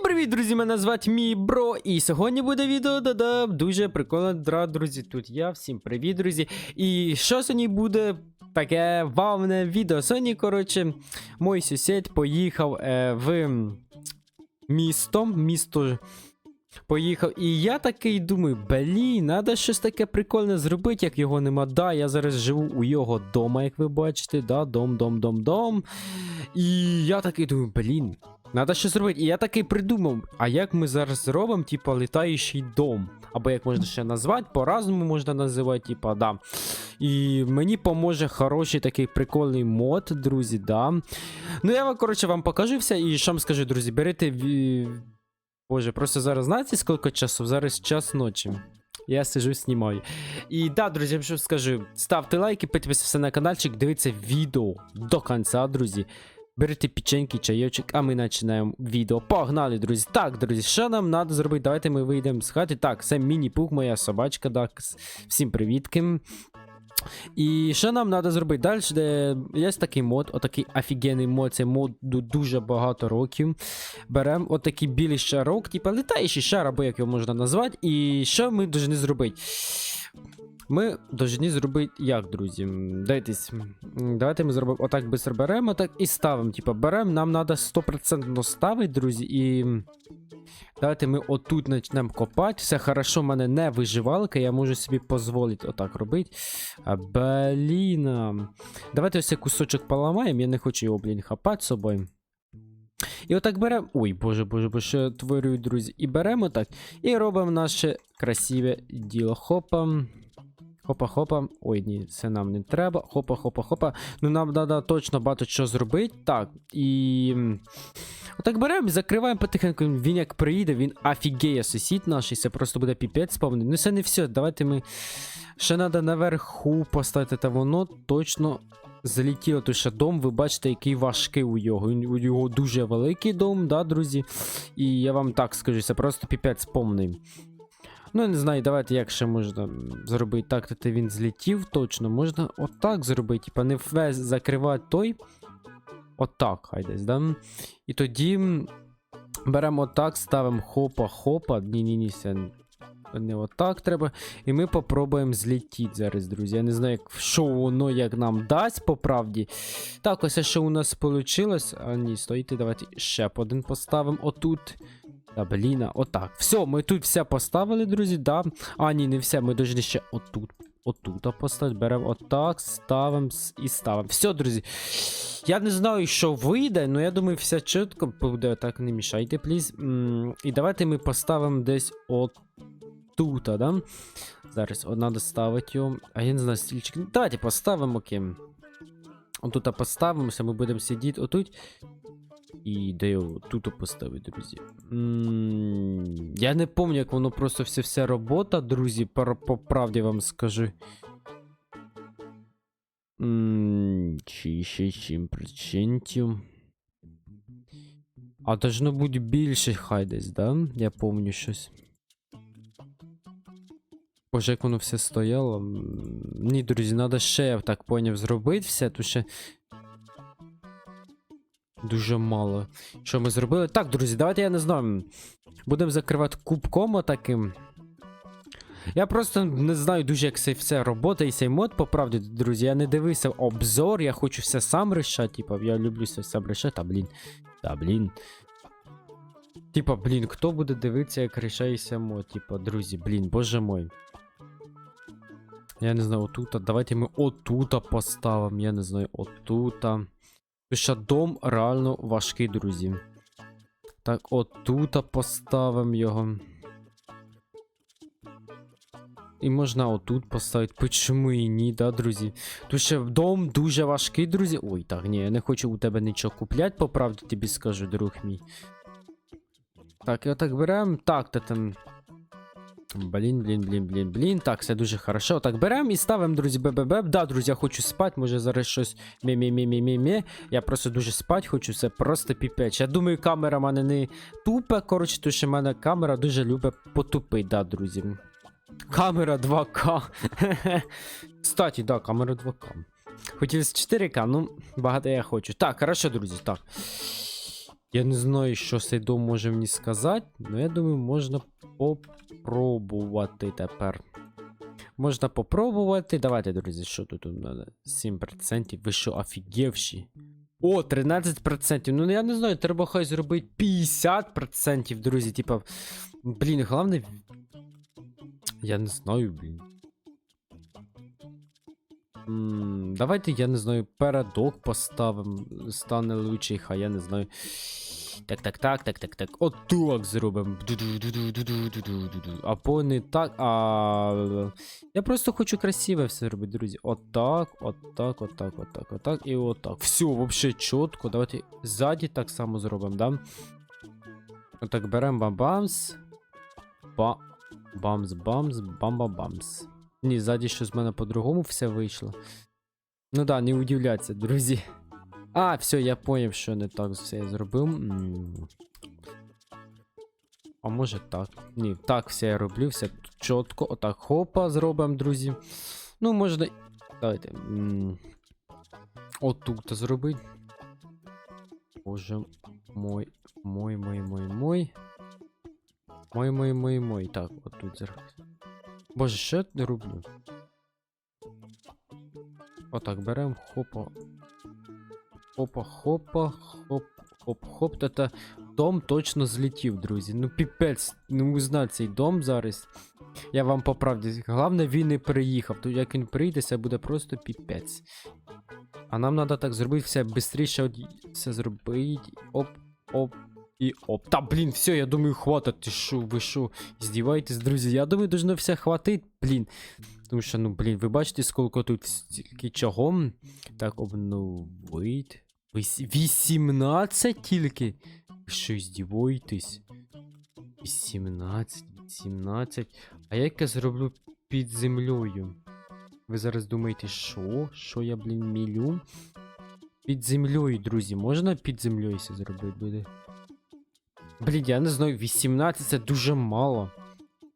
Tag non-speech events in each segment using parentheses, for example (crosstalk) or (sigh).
Всім привіт, друзі! Мене звати мій бро. І сьогодні буде відео да дуже прикольно, дра, друзі. Тут я. Всім привіт, друзі. І що сьогодні буде таке вавне відео? Сьогодні, коротше, мій сусід поїхав е, в місто. Місто. Поїхав, і я такий думаю, блін, треба щось таке прикольне зробити, як його нема. Да, я зараз живу у його дома, як ви бачите, да, дом, дом, дом, дом. І я такий думаю, блін, треба щось зробити. І я такий придумав, а як ми зараз зробимо, типа, літаючий дом. Або як можна ще назвати, по-разному можна називати, типа, да. І мені поможе хороший такий прикольний мод, друзі, да. Ну, я вам, коротше, вам покажу все, і що вам скажу, друзі, берете. Боже, просто зараз знаєте, скільки часу? Зараз час ночі. Я сижу, знімаю. І да, друзі, що скажу, ставте лайки, підписуйтесь на каналчик, дивіться відео до кінця, друзі. Берете печеньки, чайочок, а ми починаємо відео. Погнали, друзі. Так, друзі, що нам треба зробити? Давайте ми вийдемо з хати. Так, це міні-пух, моя собачка. Так, всім привітки. І що нам треба зробити? Далі де є такий мод, отакий офігенний мод, це мод дуже багато років. Беремо отакий білий шарок, типа літаючий шар, або як його можна назвати. І що ми повинні зробити? Ми повинні зробити як, друзі? Дайтесь. Давайте ми зробимо отак быстро беремо, так і ставимо. Типа беремо, нам треба 100% ставити, друзі, і. Давайте ми отут почнемо копати. Все хорошо, в мене не виживалка, я можу собі дозволити отак робити. А, блін. Давайте ось цей кусочок поламаємо, я не хочу його, блін, хапати з собою. І отак беремо. Ой, боже, боже, боже, що я творю, друзі. І беремо так. І робимо наше красиве діло. Хопа. Хопа-хопа. Ой, ні, це нам не треба. Хопа-хопа-хопа. Ну нам треба точно багато що зробити. Так, і. Отак беремо, і закриваємо потихеньку. Він як приїде, він офігеє сусід наш, і це просто буде піпець повний. Ну це не все. Давайте ми. Ще треба наверху поставити, та воно точно залетіло. Тому що дом, ви бачите, який важкий у його. У його дуже великий дом, да, друзі. І я вам так скажу, це просто піпець повний. Ну, не знаю, давайте як ще можна зробити так, то він злетів точно. Можна отак зробити, типа не весь закривати той. Отак, хай десь, да? І тоді беремо отак, ставимо хопа-хопа. Ні-ні-ні, не отак треба. І ми попробуємо злетіти зараз, друзі. Я не знаю, як, що воно як нам дасть по правді. Так, ось що у нас вийшло. А ні, стойте, давайте ще один поставимо отут. Та блін, отак. Все, ми тут все поставили, друзі, да. А, ні, не все, ми повинні ще отут. Отут поставити. Беремо отак, ставимо і ставимо. Все, друзі. Я не знаю, що вийде, але я думаю, все чітко буде. Так, не мішайте, пліз. І давайте ми поставимо десь отут, да? Зараз от, треба ставити його. А я не знаю, стільчик. Давайте поставимо окей. Отут поставимося, ми будемо сидіти отут. І де його тут поставити, друзі. Я не пам'ятаю, як воно просто все вся робота, друзі, по, правді вам скажу. Чи ще 7%. А должно бути більше хай десь, да? Я помню щось. Боже, як воно все стояло. Ні, друзі, треба ще, я так поняв, зробити все, то ще. Дуже мало. Що ми зробили? Так, друзі, давайте я не знаю. Будемо закривати кубком таким. Я просто не знаю дуже, як це все робота і цей мод, по правді, друзі. Я не дивився обзор, я хочу все сам рішати. Типа, я люблю все сам рішати, та блін. Та блін. Типа, блін, хто буде дивитися, як рішається мод? Типа, друзі, блін, боже мой. Я не знаю, отута. Давайте ми отута поставимо. Я не знаю, отута. Що дом реально важкий, друзі. Так, отута поставимо його. І можна отут поставити. Почому і ні, да, друзі? Тому що дом дуже важкий, друзі. Ой, так, ні, я не хочу у тебе нічого купляти, по правді тобі скажу, друг мій. Так, і отак беремо. Так, то там. Блін, блін, блін, блін, блін. Так, все дуже хорошо. Так, беремо і ставимо, друзі, бебебеб. Да, друзі, я хочу спати, може зараз щось мє-мє-мє-мє-мє. Я просто дуже спати хочу, це просто піпеч. Я думаю, камера в мене не тупе, коротше, тому що в мене камера дуже любить потупить, да, друзі. Камера 2К. (laughs) Кстати, да, камера 2К. Хотілося 4К, ну, багато я хочу. Так, хорошо, друзі, так. Я не знаю, що цей дом може мені сказати, але я думаю, можна попробувати тепер. Можна попробувати. Давайте, друзі, що тут мене? 7%. Ви що, офігівші? О, 13%. Ну я не знаю, треба хай зробити 50%, друзі. Типа. Блін, головне. Я не знаю, блін. Давайте, я не знаю, парадок поставимо. Стане лучиха, я не знаю. Так, так, так, так, так, так. От так зробимо. Або не так. а... Я просто хочу красиве все робити, друзі. Отак, отак, отак, отак, отак і отак. Все, взагалі чітко. Давайте ззаді так само зробимо, да? Отак беремо бам-бамс. Ба... Бамс, бамс, бамба-бамс. Ні, ззаді щось в мене по-другому все вийшло. Ну да, не удивляться, друзі. А, все, я поняв, що не так все я зробив. М. А може так. Ні, так все я роблю, все чітко. Отак хопа зробимо, друзі. Ну, можна. Давайте. м, Отут зробити. Боже мой, мой, мой, мой, мой. Мой, мой, мой, мой. Так, отут зробити. Боже, що я не роблю? Отак беремо, хопа. Хопа, хопа, хоп, хоп, хоп. Та-та. Дом точно злетів, друзі. Ну, піпець, не узнав цей дом зараз. Я вам по правді. Головне, він не приїхав. То як він прийде, це буде просто піпець. А нам треба так зробити все швидше все зробити. Оп, оп. І оп. Та блін, все, я думаю, хватить. Ти шо, ви що, здіваєтесь, друзі? Я думаю, должно все хватить, блін. Тому що, ну, блін, ви бачите, скільки тут стільки чого. Так, обновить. Віс- 18 тільки. Ви що, здіваєтесь? 18, 17. А я зроблю під землею? Ви зараз думаєте, що? Що я, блін, мілю? Під землею, друзі, можна під землею це зробити буде? Блін, я не знаю, 18 це дуже мало.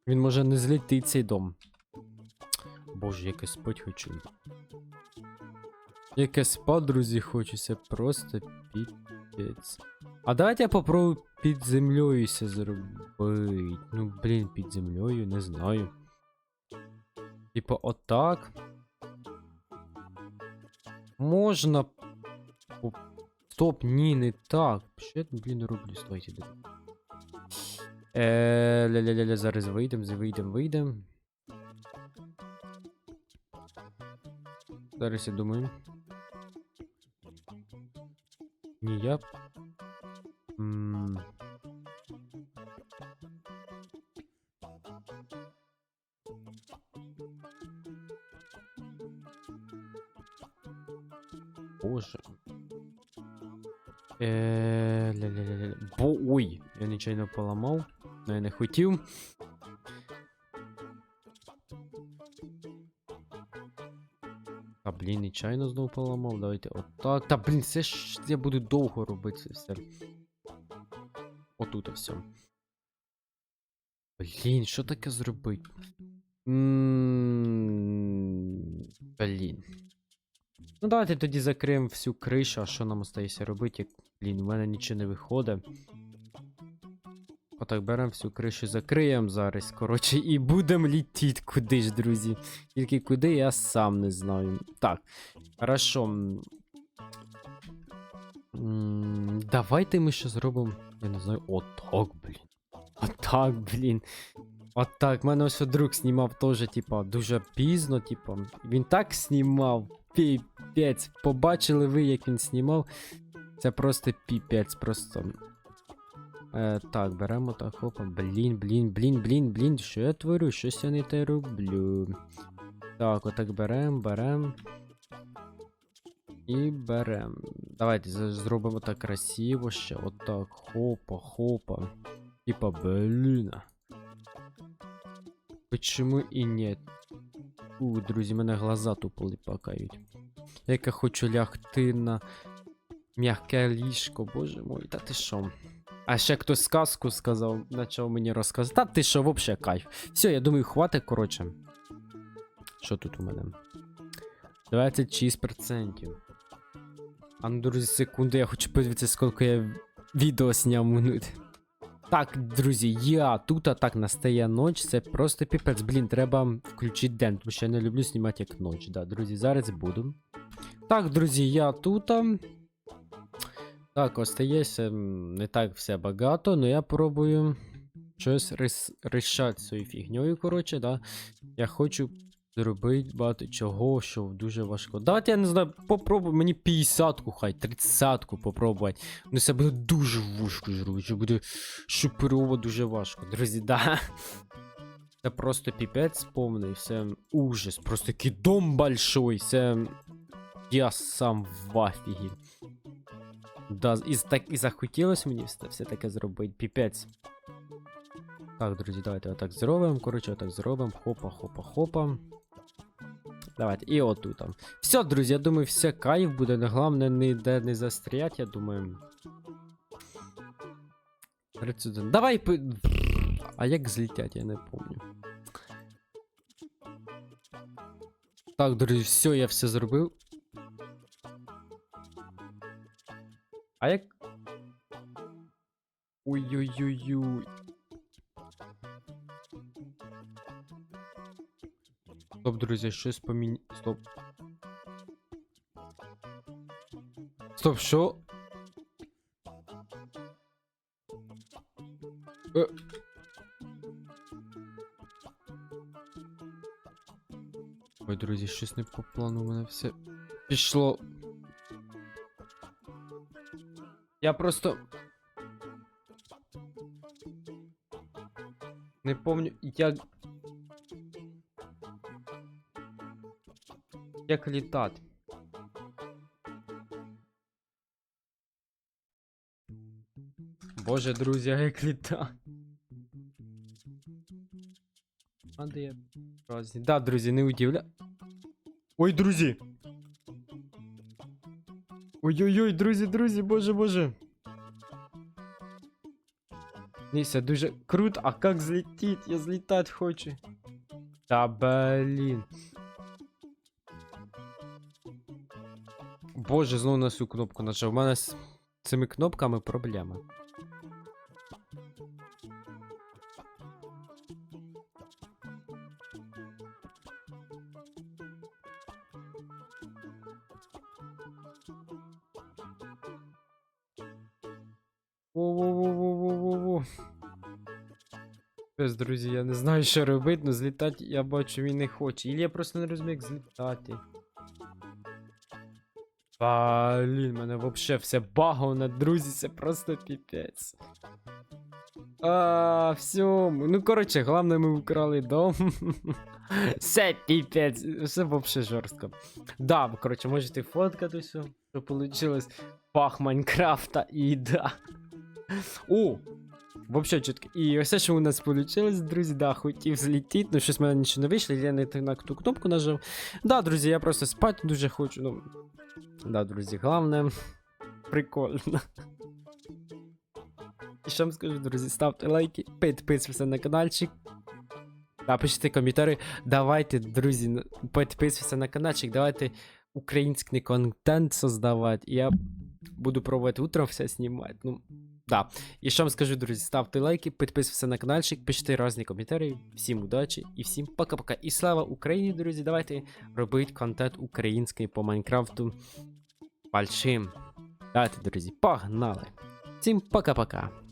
Він може не злетить цей дом. Боже, яке спать хочу. Яке спать, друзі, хочеться просто піпець. А давайте я попробую під землею це зробити. Ну, блін, під землею, не знаю. Типа отак. Можна. Стоп, ні, не так. Що я, блін, роблю? Стойте. Е, ля-ля-ля, зараз вийдем, вийдем, вийдем. Зараз я думаю. Ні, я. Ой, поламав. но Я не хотів. Та блін, нечайно знов поламав. Давайте отак. Та блін, це ж я буду довго робити це все. Отут все. Блін, що таке зробити? Блін. Ну, давайте тоді закриємо всю кришу, а що нам остається робити, як, блін, у мене нічого не виходить. Отак беремо всю кришу, закриємо зараз, коротше, і будемо літіти кудись, друзі. Тільки куди я сам не знаю. Так, хорошо. М, м, Давайте ми ще зробимо. Я не знаю, отак, блін. Отак, блін. Отак, мене ось друг знімав теж, типа, дуже пізно, типа. Він так знімав. Піпець. Побачили ви, як він знімав. Це просто піпець, просто. Е, так, беремо так, хопа. Блін, блін, блін, блін, блін. Що я творю? Щось я не те роблю. Так, отак берем, берем. І берем. Давайте зробимо так красиво ще. Отак. Хопа, хопа. Типа, блін. Почему і нет? У, друзі, мене глаза тупо липакають. Як я хочу лягти на м'яке ліжко, боже мой, та ти що? А ще хтось сказку сказав, почав мені розказати. Та ти що, вообще кайф. Все, я думаю, хватить, коротше. Що тут у мене? 26%. А ну, друзі, секунду, я хочу подивитися, скільки я відео сняв минут. Так, друзі, я тут, а так настає ніч, це просто піпець. Блін, треба включити день, тому що я не люблю знімати як ніч. Да, друзі, зараз буду. Так, друзі, я тут. Так, остається не так все багато, але я пробую щось рішати цією фігньою, коротше, да. Я хочу зробити багато чого, що дуже важко. Давайте я не знаю, попробую мені 50-ку, хай 30-ку попробувати. Ну це буде дуже важко зробити, це буде шуперово дуже важко. Друзі, да. Це просто піпець повний, все ужас. Просто такий дом большой, це. Я сам в афігі. Да, і, так, і захотілося мені все, таке зробити, піпець. Так, друзі, давайте отак зробимо. Коротше, отак зробимо. Хопа, хопа, хопа. Давайте, і отут там. Все, друзі, я думаю, все кайф буде. Не головне ніде не застрять, я думаю. 31. Давай. А як злетять, я не помню. Так, друзі, все, я все зробив. А як. Ой-ой-ой-ой. Стоп, друзі, щось поміні. Стоп. Стоп, що? Е. Ой, друзі, щось не по плану у мене все пішло. Я просто. Не помню, як. Як літати. Боже, друзі, як літати. А де я? Разні. Да, друзі, не удивля. Ой, друзі! Ой-ой-ой, друзі, друзі, боже, боже. Це дуже круто, а як злетіть? Я злітати хочу. Та блін. Боже, знову на цю кнопку нажав. У мене з цими кнопками проблема. Во-во-во-во-во-во-во. Без, друзі, я не знаю, що робити, але злітати я бачу він не хоче. Ілі я просто не розумію, як злітати. Блін, мене вообще все баговне, друзі, це просто піпець. А, все. Ну, коротше, головне, ми украли дом. (laughs) Все піпець, все вообще жорстко. Да, коротше, можете фоткати все, що получилось. Пах Майнкрафта і да. О! Вообще чітко. І все, що у нас вийшло, друзі, да, хотів злетіти, ну щось в мене нічого не вийшло, я не на ту кнопку нажав. Да, друзі, я просто спати дуже хочу. Ну, да, друзі, головне. Прикольно. І що вам скажу, друзі, ставте лайки, підписуйтесь на каналчик. Да, коментарі. Давайте, друзі, підписуйтесь на каналчик, давайте український контент создавати. Я буду пробувати утром все знімати. Ну, да. І що вам скажу, друзі, ставте лайки, підписуйтесь на каналчик, пишіть різні коментарі. Всім удачі і всім пока-пока. І слава Україні, друзі. Давайте робити контент український по Майнкрафту большим. Давайте, друзі, погнали. Всім пока-пока.